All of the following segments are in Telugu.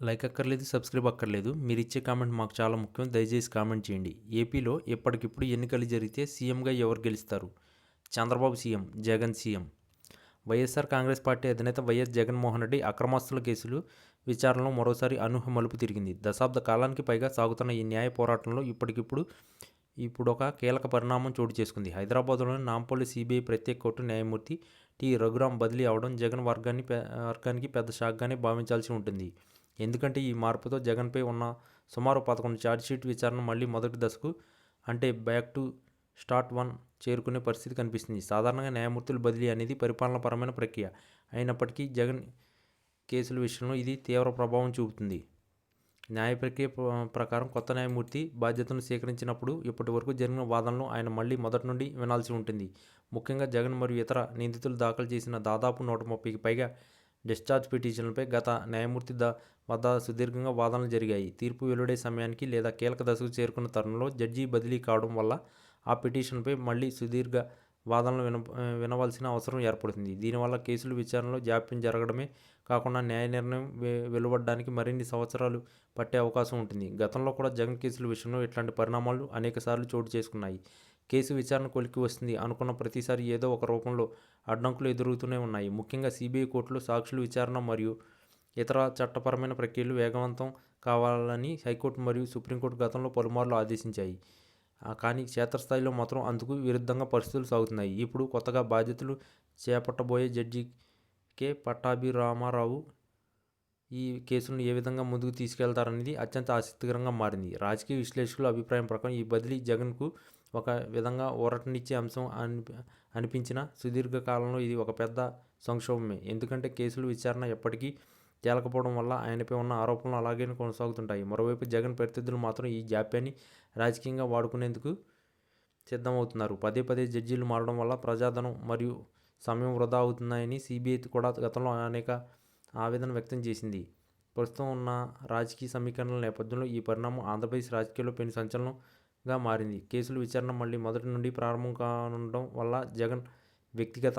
లైక్ అక్కర్లేదు సబ్స్క్రైబ్ అక్కర్లేదు. మీరు ఇచ్చే కామెంట్ మాకు చాలా ముఖ్యం. దయచేసి కామెంట్ చేయండి. ఏపీలో ఎప్పటికిప్పుడు ఎన్నికలు జరిగితే సీఎంగా ఎవరు గెలుస్తారు? Chandrababu CM Jagan CM. YSR Congress party అధినేత వైఎస్ జగన్మోహన్ రెడ్డి అక్రమాస్తుల కేసులు విచారణలో మరోసారి అనూహ్య మలుపు తిరిగింది. దశాబ్ద కాలానికి పైగా సాగుతున్న ఈ న్యాయ పోరాటంలో ఇప్పటికిప్పుడు ఇప్పుడు ఒక కీలక పరిణామం చోటు చేసుకుంది. హైదరాబాద్లోని నాంపల్లి సిబిఐ ప్రత్యేక కోర్టు న్యాయమూర్తి టి రఘురాం బదిలీ అవడం జగన్ వర్గాన్ని వర్గానికి పెద్ద షాక్గానే భావించాల్సి ఉంటుంది. ఎందుకంటే ఈ మార్పుతో జగన్పై ఉన్న సుమారు పదకొండు ఛార్జ్షీట్ విచారణ మళ్ళీ మొదటి దశకు అంటే బ్యాక్ టు స్టార్ట్ వన్ చేరుకునే పరిస్థితి కనిపిస్తుంది. సాధారణంగా న్యాయమూర్తుల బదిలీ అనేది పరిపాలనాపరమైన ప్రక్రియ. అయినప్పటికీ జగన్ కేసుల విషయంలో ఇది తీవ్ర ప్రభావం చూపుతుంది. న్యాయ ప్రక్రియ ప్రకారం కొత్త న్యాయమూర్తి బాధ్యతను స్వీకరించినప్పుడు ఇప్పటి వరకు జరిగిన వాదనలు ఆయన మళ్ళీ మొదటి నుండి వినాల్సి ఉంటుంది. ముఖ్యంగా జగన్ మరియు ఇతర నిందితులు దాఖలు చేసిన దాదాపు నూట ముప్పైకి పైగా డిశ్చార్జ్ పిటిషన్లపై గత న్యాయమూర్తి ద వద్ద సుదీర్ఘంగా వాదనలు జరిగాయి. తీర్పు వెలువడే సమయానికి లేదా కీలక దశకు చేరుకున్న తరుణంలో జడ్జి బదిలీ కావడం వల్ల ఆ పిటిషన్పై మళ్ళీ సుదీర్ఘ వాదనలు విన వినవలసిన అవసరం ఏర్పడుతుంది. దీనివల్ల కేసుల విచారణలో జాప్యం జరగడమే కాకుండా న్యాయ నిర్ణయం వె- వెలువడడానికి మరిన్ని సంవత్సరాలు పట్టే అవకాశం ఉంటుంది. గతంలో కూడా జగన్ కేసుల విషయంలో ఇట్లాంటి పరిణామాలు అనేకసార్లు చోటు చేసుకున్నాయి. కేసు విచారణ కొలికి వస్తుంది అనుకున్న ప్రతిసారి ఏదో ఒక రూపంలో అడ్డంకులు ఎదురవుతూనే ఉన్నాయి. ముఖ్యంగా సిబిఐ కోర్టులో సాక్షుల విచారణ మరియు ఇతర చట్టపరమైన ప్రక్రియలు వేగవంతం కావాలని హైకోర్టు మరియు సుప్రీంకోర్టు గతంలో పలుమార్లు ఆదేశించాయి. కానీ క్షేత్రస్థాయిలో మాత్రం అందుకు విరుద్ధంగా పరిస్థితులు సాగుతున్నాయి. ఇప్పుడు కొత్తగా బాధ్యతలు చేపట్టబోయే జడ్జి కె. పట్టాభిరామారావు ఈ కేసులను ఏ విధంగా ముందుకు తీసుకెళ్తారనేది అత్యంత ఆసక్తికరంగా మారింది. రాజకీయ విశ్లేషకుల అభిప్రాయం ప్రకారం ఈ బదిలీ జగన్కు ఒక విధంగా ఊరటనిచ్చే అంశం అని అనిపించిన సుదీర్ఘ కాలంలో ఇది ఒక పెద్ద సంక్షోభమే. ఎందుకంటే కేసులు విచారణ ఎప్పటికీ తేలకపోవడం వల్ల ఆయనపై ఉన్న ఆరోపణలు అలాగే కొనసాగుతుంటాయి. మరోవైపు జగన్ ప్రత్యర్థులు మాత్రం ఈ జాప్యాన్ని రాజకీయంగా వాడుకునేందుకు సిద్ధమవుతున్నారు. పదే పదే జడ్జీలు మారడం వల్ల ప్రజాధనం మరియు సమయం వృధా అవుతున్నాయని సిబిఐ కూడా గతంలో అనేక ఆవేదన వ్యక్తం చేసింది. ప్రస్తుతం ఉన్న రాజకీయ సమీకరణల నేపథ్యంలో ఈ పరిణామం ఆంధ్రప్రదేశ్ రాజకీయాల్లో పెను గా మారింది. కేసుల విచారణ మళ్ళీ మొదటి నుండి ప్రారంభం కానుండడం వల్ల జగన్ వ్యక్తిగత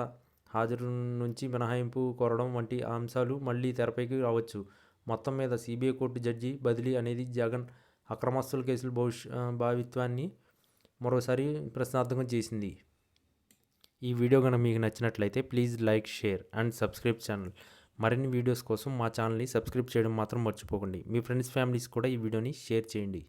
హాజరు నుంచి మినహాయింపు కోరడం వంటి అంశాలు మళ్ళీ తెరపైకి రావచ్చు. మొత్తం మీద సిబిఐ కోర్టు జడ్జి బదిలీ అనేది జగన్ అక్రమస్తుల కేసుల భవిష్య భావిత్వాన్ని మరోసారి ప్రశ్నార్థకం చేసింది. ఈ వీడియో కనుక మీకు నచ్చినట్లయితే please like share and subscribe channel. మరిన్ని వీడియోస్ కోసం మా ఛానల్ని సబ్స్క్రైబ్ చేయడం మాత్రం మర్చిపోకండి. మీ ఫ్రెండ్స్ ఫ్యామిలీస్ కూడా ఈ వీడియోని షేర్ చేయండి.